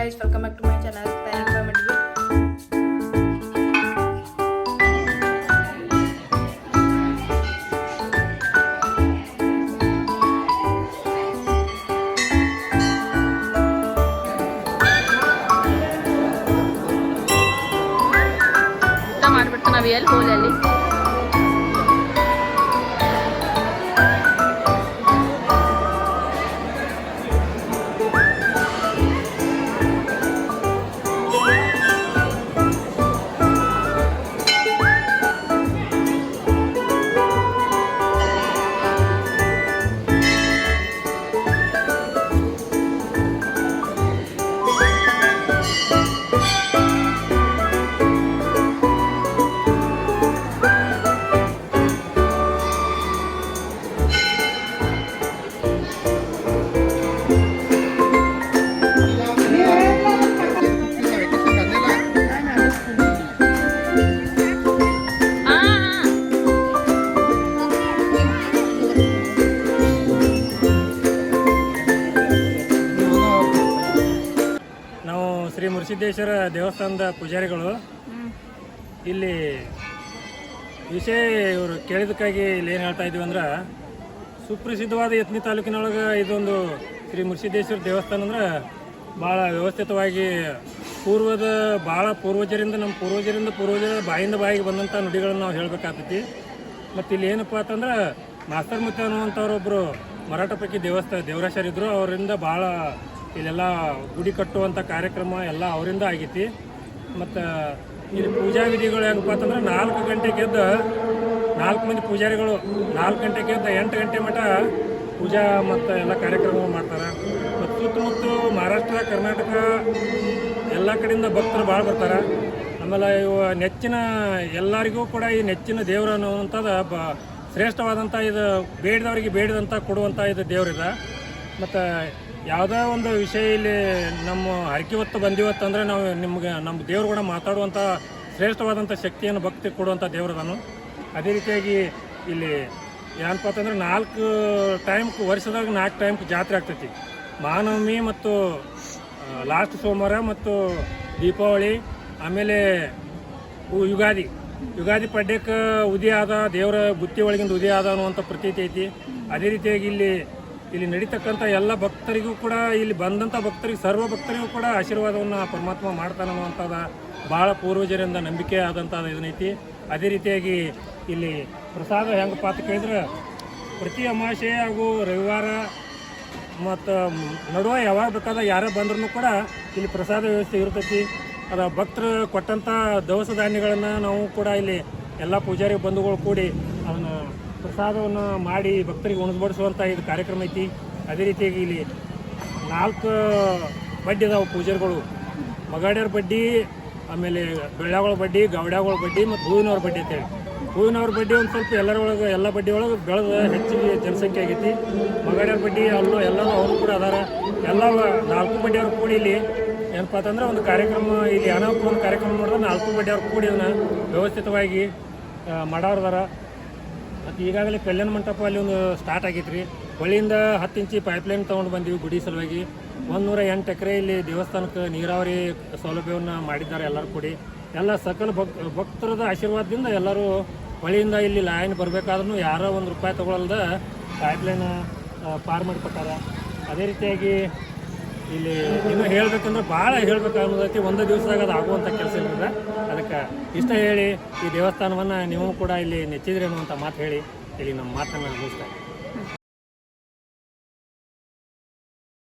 Guys welcome back to my channel PAN ಮಾಡಿದ್ವಿ ಊಟ ಮಾಡ್ಬಿಡ್ತು ನಾವು ಎಲ್ಲಿ ಶ್ರೀ ಮುರುಸಿದ್ದೇಶ್ವರ ದೇವಸ್ಥಾನದ ಪೂಜಾರಿಗಳು. ಇಲ್ಲಿ ವಿಷಯ ಇವರು ಕೇಳಿದಕ್ಕಾಗಿ ಇಲ್ಲಿ ಏನು ಹೇಳ್ತಾ ಇದ್ದೀವಿ ಅಂದ್ರೆ, ಸುಪ್ರಸಿದ್ಧವಾದ ಯತ್ನಿ ತಾಲೂಕಿನೊಳಗೆ ಇದೊಂದು ಶ್ರೀ ಮುರುಸಿದ್ದೇಶ್ವರ ದೇವಸ್ಥಾನ ಅಂದ್ರೆ ಭಾಳ ವ್ಯವಸ್ಥಿತವಾಗಿ ಪೂರ್ವದ ಭಾಳ ಪೂರ್ವಜರಿಂದ ನಮ್ಮ ಪೂರ್ವಜರಿಂದ ಪೂರ್ವಜರ ಬಾಯಿಂದ ಬಾಯಿಗೆ ಬಂದಂಥ ನುಡಿಗಳನ್ನು ನಾವು ಹೇಳಬೇಕಾಗ್ತೈತಿ. ಮತ್ತು ಇಲ್ಲಿ ಏನಪ್ಪ ಅಂತಂದ್ರೆ ಮಾಸ್ತರ್ ಮುತ್ತ ಅನ್ನುವಂಥವ್ರೊಬ್ಬರು ಮರಾಠ ಪೈಕಿ ದೇವಸ್ಥಾನ ದೇವರಾಶರಿದ್ದರು ಅವರಿಂದ ಭಾಳ ಇಲ್ಲೆಲ್ಲ ಗುಡಿ ಕಟ್ಟುವಂಥ ಕಾರ್ಯಕ್ರಮ ಎಲ್ಲ ಅವರಿಂದ ಆಗೈತಿ. ಮತ್ತು ಇಲ್ಲಿ ಪೂಜಾ ವಿಧಿಗಳು ಏನಪ್ಪ ಅಂತಂದ್ರೆ ನಾಲ್ಕು ಗಂಟೆಗೆ ಎದ್ದು ನಾಲ್ಕು ಮಂದಿ ಪೂಜಾರಿಗಳು ನಾಲ್ಕು ಗಂಟೆಗೆ ಎದ್ದು ಎಂಟು ಗಂಟೆ ಮಟ ಪೂಜಾ ಮತ್ತು ಎಲ್ಲ ಕಾರ್ಯಕ್ರಮ ಮಾಡ್ತಾರೆ. ಮತ್ತು ಸುತ್ತಮುತ್ತ ಮಹಾರಾಷ್ಟ್ರ, ಕರ್ನಾಟಕ ಎಲ್ಲ ಕಡೆಯಿಂದ ಭಕ್ತರು ಭಾಳ ಬರ್ತಾರೆ. ಆಮೇಲೆ ಇವು ನೆಚ್ಚಿನ ಎಲ್ಲರಿಗೂ ಕೂಡ ಈ ನೆಚ್ಚಿನ ದೇವರು ಅನ್ನುವಂಥದ್ದು ಬ ಶ್ರೇಷ್ಠವಾದಂಥ ಇದು ಬೇಡಿದವರಿಗೆ ಬೇಡಿದಂಥ ಕೊಡುವಂಥ ಇದು ದೇವರಿದೆ. ಮತ್ತು ಯಾವುದೇ ಒಂದು ವಿಷಯ ಇಲ್ಲಿ ನಮ್ಮ ಹರಕೆ ಹೊತ್ತು ಬಂದಿವತ್ತಂದ್ರೆ ನಾವು ನಿಮಗೆ, ನಮ್ಮ ದೇವ್ರು ಕೂಡ ಮಾತಾಡುವಂಥ ಶ್ರೇಷ್ಠವಾದಂಥ ಶಕ್ತಿಯನ್ನು, ಭಕ್ತಿ ಕೊಡುವಂಥ ದೇವ್ರದನು. ಅದೇ ರೀತಿಯಾಗಿ ಇಲ್ಲಿ ಏನಪ್ಪ ಅಂತಂದ್ರೆ ನಾಲ್ಕು ಟೈಮ್ ವರ್ಷದಾಗ ನಾಲ್ಕು ಟೈಮ್ ಜಾತ್ರೆ ಆಗ್ತೈತಿ. ಮಹಾನವಮಿ ಮತ್ತು ಲಾಸ್ಟ್ ಸೋಮವಾರ ಮತ್ತು ದೀಪಾವಳಿ, ಆಮೇಲೆ ಯುಗಾದಿ. ಯುಗಾದಿ ಪಡ್ಯಕ್ಕೆ ಉದಯ ಆದ, ದೇವರ ಬುತ್ತಿ ಒಳಗಿಂದ ಉದಯ ಆದ ಅನ್ನುವಂಥ ಪ್ರತೀತಿ ಐತಿ. ಅದೇ ರೀತಿಯಾಗಿ ಇಲ್ಲಿ ಇಲ್ಲಿ ನಡೀತಕ್ಕಂಥ ಎಲ್ಲ ಭಕ್ತರಿಗೂ ಕೂಡ, ಇಲ್ಲಿ ಬಂದಂಥ ಭಕ್ತರಿಗೆ, ಸರ್ವ ಭಕ್ತರಿಗೂ ಕೂಡ ಆಶೀರ್ವಾದವನ್ನು ಪರಮಾತ್ಮ ಮಾಡ್ತಾನೆ ಅನ್ನುವಂಥದ್ದು ಭಾಳ ಪೂರ್ವಜರಿಂದ ನಂಬಿಕೆ ಆದಂಥ ಇದನ್ನೈತಿ. ಅದೇ ರೀತಿಯಾಗಿ ಇಲ್ಲಿ ಪ್ರಸಾದ ಹೆಂಗಪ್ಪ ಅಂತ ಕೇಳಿದ್ರೆ, ಪ್ರತಿ ಅಮಾವಾಸ್ಯೆ ಹಾಗೂ ರವಿವಾರ ಮತ್ತು ನಡುವೆ ಯಾವಾಗ ಬೇಕಾದ ಯಾರೇ ಬಂದ್ರೂ ಕೂಡ ಇಲ್ಲಿ ಪ್ರಸಾದ ವ್ಯವಸ್ಥೆ ಇರ್ತೈತಿ. ಅದು ಭಕ್ತರು ಕೊಟ್ಟಂಥ ದವಸ ಧಾನ್ಯಗಳನ್ನು ನಾವು ಕೂಡ ಇಲ್ಲಿ ಎಲ್ಲ ಪೂಜಾರಿ ಬಂಧುಗಳು ಕೂಡಿ ಅದನ್ನು ಪ್ರಸಾದವನ್ನು ಮಾಡಿ ಭಕ್ತರಿಗೆ ಉಣಿಸ್ಬಡಿಸುವಂಥ ಇದು ಕಾರ್ಯಕ್ರಮ ಐತಿ. ಅದೇ ರೀತಿಯಾಗಿ ಇಲ್ಲಿ ನಾಲ್ಕು ಬಡ್ಡಿ ಅದಾವೆ ಪೂಜಾರಿಗಳು. ಮಗಾಡ್ಯವ್ರ ಬಡ್ಡಿ, ಆಮೇಲೆ ಬೆಳ್ಳಾಗಳ ಬಡ್ಡಿ ಗೌಡ್ಯಾಗಳ ಬಡ್ಡಿ ಮತ್ತು ಹೂವಿನವ್ರ ಬಡ್ಡಿ ಅಂತೇಳಿ. ಹೂವಿನವ್ರ ಬಡ್ಡಿ ಒಂದು ಸ್ವಲ್ಪ ಎಲ್ಲರೊಳಗೆ, ಎಲ್ಲ ಬಡ್ಡಿ ಒಳಗೆ ಬೆಳೆದ ಹೆಚ್ಚಿಗೆ ಜನಸಂಖ್ಯೆ ಆಗೈತಿ. ಮಗಾಡ್ಯವ್ರ ಬಡ್ಡಿ ಅಲ್ಲೂ ಎಲ್ಲರೂ ಅವರು ಕೂಡ ಅದಾರ. ಎಲ್ಲ ನಾಲ್ಕು ಬಡ್ಡಿಯವ್ರು ಕೂಡಿ ಇಲ್ಲಿ ಏನಪ್ಪ ಅಂತಂದ್ರೆ ಒಂದು ಕಾರ್ಯಕ್ರಮ, ಇಲ್ಲಿ ಅನಾಹುತ ಒಂದು ಕಾರ್ಯಕ್ರಮ ಮಾಡಿದ್ರೆ ನಾಲ್ಕು ಬಡ್ಡಿಯವ್ರು ಕೂಡಿ ಅದನ್ನ ವ್ಯವಸ್ಥಿತವಾಗಿ ಮಾಡೋರ್ದಾರ ಮತ್ತು ಈಗಾಗಲೇ ಕಲ್ಯಾಣ ಮಂಟಪ ಅಲ್ಲಿ ಒಂದು ಸ್ಟಾರ್ಟ್ ಆಗೈತೆ ರೀ ಹೊಳಿಯಿಂದ ಹತ್ತು ಇಂಚಿ ಪೈಪ್ಲೈನ್ ತೊಗೊಂಡು ಬಂದೀವಿ ಗುಡಿ ಸಲುವಾಗಿ. ಒಂದು ನೂರ ಎಂಟು ಎಕರೆ ಇಲ್ಲಿ ದೇವಸ್ಥಾನಕ್ಕೆ ನೀರಾವರಿ ಸೌಲಭ್ಯವನ್ನು ಮಾಡಿದ್ದಾರೆ ಎಲ್ಲರೂ ಕೂಡಿ. ಎಲ್ಲ ಸಕಲ ಭಕ್ ಭಕ್ತರದ ಆಶೀರ್ವಾದದಿಂದ ಎಲ್ಲರೂ ಹೊಳಿಯಿಂದ ಇಲ್ಲಿ ಲೈನ್ ಬರಬೇಕಾದ್ರೂ ಯಾರೋ ಒಂದು ರೂಪಾಯಿ ತೊಗೊಳಲ್ದ ಪೈಪ್ಲೈನ್ ಪಾರ್ ಮಾಡಿಕೊಟ್ಟಾರ. ಅದೇ ರೀತಿಯಾಗಿ ಇಲ್ಲಿ ಇನ್ನು ಹೇಳ್ಬೇಕಂದ್ರೆ ಭಾಳ ಹೇಳ್ಬೇಕು ಅನ್ನೋದೈತಿ ಒಂದು ದಿವಸದಾಗ ಅದು ಆಗುವಂಥ ಕೆಲಸ ಇರ್ತದೆ. ಅದಕ್ಕೆ ಇಷ್ಟ ಹೇಳಿ ಈ ದೇವಸ್ಥಾನವನ್ನು ನೀವು ಕೂಡ ಇಲ್ಲಿ ನೆಚ್ಚಿದ್ರಿ ಅನ್ನುವಂಥ ಮಾತು ಹೇಳಿ ಇಲ್ಲಿ ನಮ್ಮ ಮಾತನ್ನು ಮುಗಿಸ್ತಾ